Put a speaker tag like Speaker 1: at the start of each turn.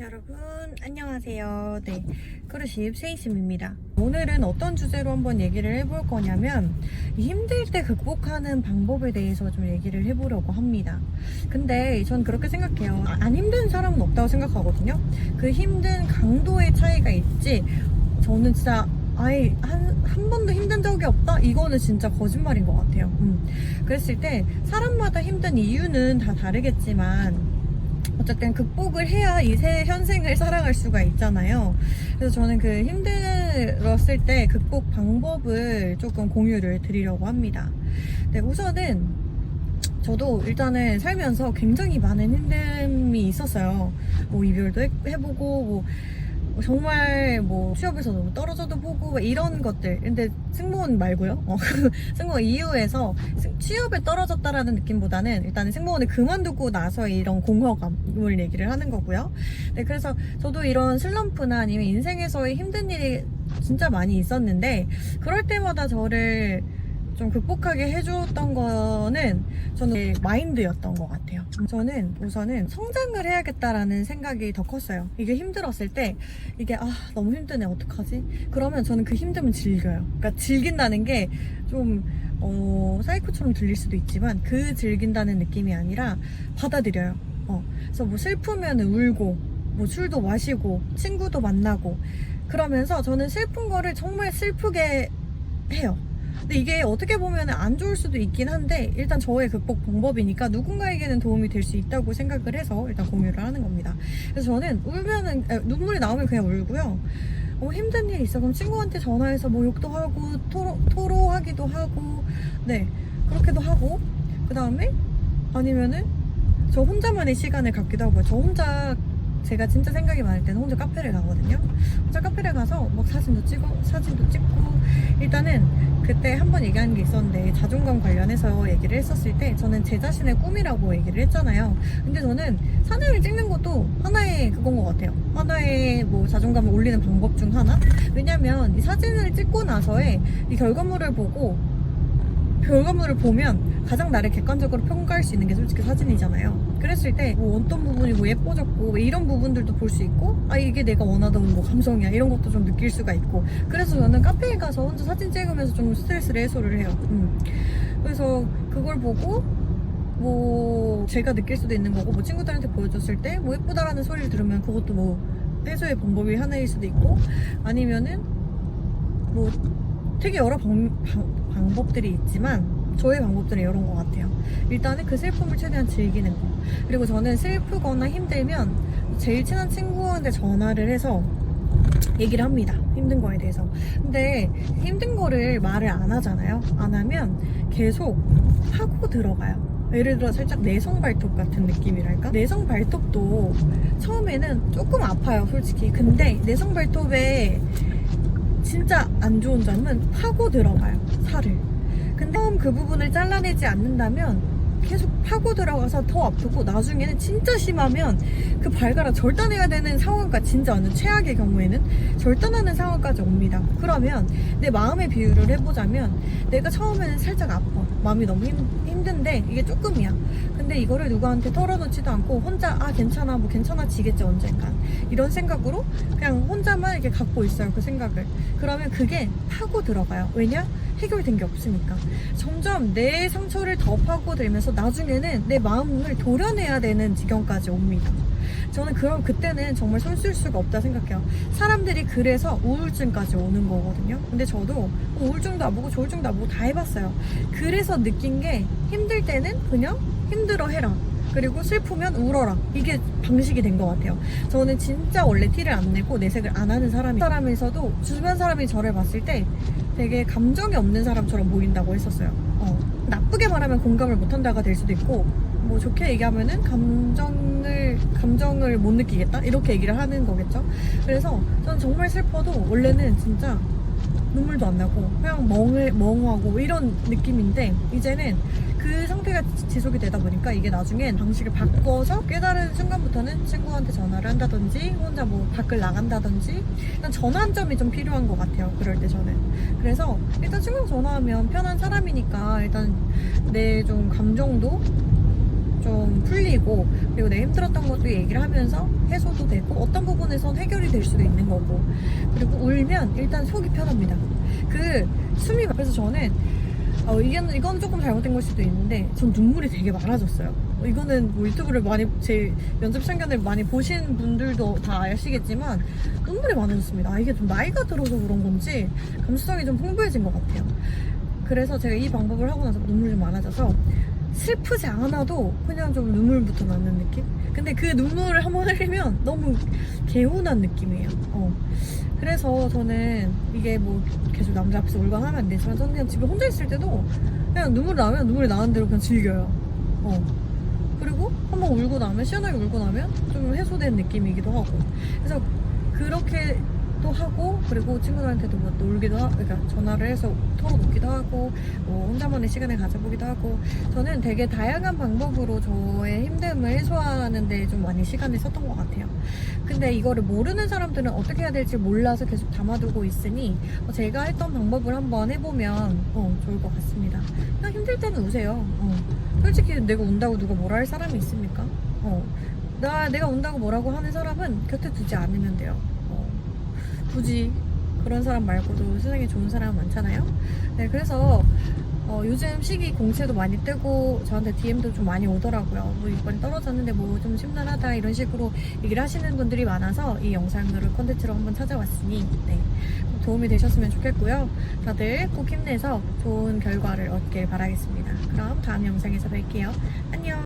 Speaker 1: 여러분 안녕하세요. 네, 크루십 세이심입니다. 오늘은 어떤 주제로 한번 얘기를 해볼 거냐면 이 힘들 때 극복하는 방법에 대해서 좀 얘기를 해보려고 합니다. 근데 전 그렇게 생각해요. 아, 안 힘든 사람은 없다고 생각하거든요. 그 힘든 강도의 차이가 있지. 저는 진짜 아예 한, 한 번도 힘든 적이 없다? 이거는 진짜 거짓말인 것 같아요. 음. 그랬을 때 사람마다 힘든 이유는 다 다르겠지만 어쨌든 극복을 해야 이 새 현생을 살아갈 수가 있잖아요. 그래서 저는 그 힘들었을 때 극복 방법을 조금 공유를 드리려고 합니다. 네, 우선은 저도 일단은 살면서 굉장히 많은 힘듦이 있었어요. 뭐 이별도 해- 해보고 뭐 정말 뭐 취업에서 너무 떨어져도 보고 막 이런 것들. 근데 승무원 말고요? 어, 승무원 이후에서 승- 취업에 떨어졌다라는 느낌보다는 일단은 승무원을 그만두고 나서 이런 공허감을 얘기를 하는 거고요. 네, 그래서 저도 이런 슬럼프나 아니면 인생에서의 힘든 일이 진짜 많이 있었는데 그럴 때마다 저를 좀 극복하게 해줬던 거는 저는 마인드였던 것 같아요. 저는 우선은 성장을 해야겠다라는 생각이 더 컸어요. 이게 힘들었을 때 이게 아 너무 힘드네 어떡하지? 그러면 저는 그 힘듦을 즐겨요. 그러니까 즐긴다는 게좀 어, 사이코처럼 들릴 수도 있지만 그 즐긴다는 느낌이 아니라 받아들여요. 어, 그래서 뭐 슬프면 울고 뭐 술도 마시고 친구도 만나고 그러면서 저는 슬픈 거를 정말 슬프게 해요. 근데 이게 어떻게 보면 안 좋을 수도 있긴 한데 일단 저의 극복 방법이니까 누군가에게는 도움이 될 수 있다고 생각을 해서 일단 공유를 하는 겁니다. 그래서 저는 울면은 에, 눈물이 나오면 그냥 울고요. 어, 힘든 일 있어 그럼 친구한테 전화해서 뭐 욕도 하고 토로, 토로하기도 하고 네 그렇게도 하고 그 다음에 아니면은 저 혼자만의 시간을 갖기도 하고요. 저 혼자 제가 진짜 생각이 많을 때는 혼자 카페를 가거든요. 혼자 카페를 가서 막 사진도 찍어 사진도 찍고 일단은 그때 한 번 얘기한 게 있었는데 자존감 관련해서 얘기를 했었을 때 저는 제 자신의 꿈이라고 얘기를 했잖아요. 근데 저는 사진을 찍는 것도 하나의 그건 것 같아요. 하나의 뭐 자존감을 올리는 방법 중 하나? 왜냐면 이 사진을 찍고 나서의 이 결과물을 보고 결과물을 보면 가장 나를 객관적으로 평가할 수 있는 게 솔직히 사진이잖아요. 그랬을 때 뭐 어떤 부분이 뭐 예뻐졌고 뭐 이런 부분들도 볼 수 있고 아 이게 내가 원하던 뭐 감성이야 이런 것도 좀 느낄 수가 있고 그래서 저는 카페에 가서 혼자 사진 찍으면서 좀 스트레스를 해소를 해요. 음. 그래서 그걸 보고 뭐 제가 느낄 수도 있는 거고 뭐 친구들한테 보여줬을 때 뭐 예쁘다라는 소리를 들으면 그것도 뭐 해소의 방법이 하나일 수도 있고 아니면은 뭐 되게 여러 방, 방, 법들이 있지만 저의 방법들은 이런 것 같아요. 일단은 그 슬픔을 최대한 즐기는 거. 그리고 저는 슬프거나 힘들면 제일 친한 친구한테 전화를 해서 얘기를 합니다. 힘든 거에 대해서. 근데 힘든 거를 말을 안 하잖아요. 안 하면 계속 하고 들어가요. 예를 들어 살짝 내성 발톱 같은 느낌이랄까? 내성 발톱도 처음에는 조금 아파요, 솔직히. 근데 내성 발톱에 진짜 안 좋은 점은 파고 들어가요 살을. 근데 처음 그 부분을 잘라내지 않는다면 계속 파고 들어가서 더 아프고 나중에는 진짜 심하면 그 발가락 절단해야 되는 상황까지 진짜 완전 최악의 경우에는 절단하는 상황까지 옵니다. 그러면 내 마음의 비유를 해보자면 내가 처음에는 살짝 아파. 마음이 너무 힘, 힘든데 이게 조금이야. 근데 이거를 누구한테 털어놓지도 않고 혼자 아 괜찮아 뭐 괜찮아지겠지 언젠간 이런 생각으로 그냥 혼자만 이렇게 갖고 있어요 그 생각을. 그러면 그게 파고 들어가요. 왜냐 해결된 게 없으니까. 점점 내 상처를 더 파고들면서 나중에는 내 마음을 도려내야 되는 지경까지 옵니다. 저는 그럼 그때는 정말 손 쓸 수가 없다 생각해요. 사람들이 그래서 우울증까지 오는 거거든요. 근데 저도 우울증도 아보고 조울증도 아보고 다 해봤어요. 그래서 느낀 게 힘들 때는 그냥 힘들어 해라. 그리고 슬프면 울어라. 이게 방식이 된 것 같아요. 저는 진짜 원래 티를 안 내고 내색을 안 하는 사람이 사람에서도 주변 사람이 저를 봤을 때 되게 감정이 없는 사람처럼 보인다고 했었어요. 어, 나쁘게 말하면 공감을 못한다가 될 수도 있고 뭐 좋게 얘기하면은 감정을 감정을 못 느끼겠다 이렇게 얘기를 하는 거겠죠. 그래서 저는 정말 슬퍼도 원래는 진짜 눈물도 안 나고 그냥 멍을 멍하고 이런 느낌인데 이제는 그 상태가 지속이 되다 보니까 이게 나중엔 방식을 바꿔서 깨달은 순간부터는 친구한테 전화를 한다든지 혼자 뭐 밖을 나간다든지 일단 전화 한 점이 좀 필요한 것 같아요 그럴 때 저는. 그래서 일단 친구랑 전화하면 편한 사람이니까 일단 내 좀 감정도 좀 풀리고 그리고 내 힘들었던 것도 얘기를 하면서 해소도 되고 어떤 해서 해결이 될 수도 있는 거고 그리고 울면 일단 속이 편합니다. 그 숨이 막혀서 저는 어, 이건, 이건 조금 잘못된 걸 수도 있는데 전 눈물이 되게 많아졌어요. 어, 이거는 뭐 유튜브를 많이 제 면접 참견을 많이 보신 분들도 다 아시겠지만 눈물이 많아졌습니다. 아, 이게 좀 나이가 들어서 그런 건지 감수성이 좀 풍부해진 것 같아요. 그래서 제가 이 방법을 하고 나서 눈물이 좀 많아져서 슬프지 않아도 그냥 좀 눈물부터 나는 느낌? 근데 그 눈물을 한번 흘리면 너무 개운한 느낌이에요. 어. 그래서 저는 이게 뭐 계속 남자 앞에서 울거나 하면 안 되지만 저는 그냥 집에 혼자 있을 때도 그냥 눈물 나면 눈물이 나는 대로 그냥 즐겨요. 어. 그리고 한번 울고 나면 시원하게 울고 나면 좀 해소된 느낌이기도 하고 그래서 그렇게 도 하고 그리고 친구들한테도 뭐 놀기도 하고 그러니까 전화를 해서 털어놓기도 하고 뭐 혼자만의 시간을 가져보기도 하고 저는 되게 다양한 방법으로 저의 힘듦을 해소하는 데 좀 많이 시간을 썼던 것 같아요 근데 이거를 모르는 사람들은 어떻게 해야 될지 몰라서 계속 담아두고 있으니 어, 제가 했던 방법을 한번 해보면 어, 좋을 것 같습니다 그냥 힘들 때는 우세요 어. 솔직히 내가 운다고 누가 뭐라 할 사람이 있습니까? 어. 나, 내가 운다고 뭐라고 하는 사람은 곁에 두지 않으면 돼요. 어. 굳이 그런 사람 말고도 세상에 좋은 사람 많잖아요? 네, 그래서 어, 요즘 시기 공채도 많이 뜨고 저한테 DM도 좀 많이 오더라고요. 뭐 이번에 떨어졌는데 뭐 좀 심란하다 이런 식으로 얘기를 하시는 분들이 많아서 이 영상들을 컨텐츠로 한번 찾아왔으니 네, 도움이 되셨으면 좋겠고요. 다들 꼭 힘내서 좋은 결과를 얻길 바라겠습니다. 그럼 다음 영상에서 뵐게요. 안녕.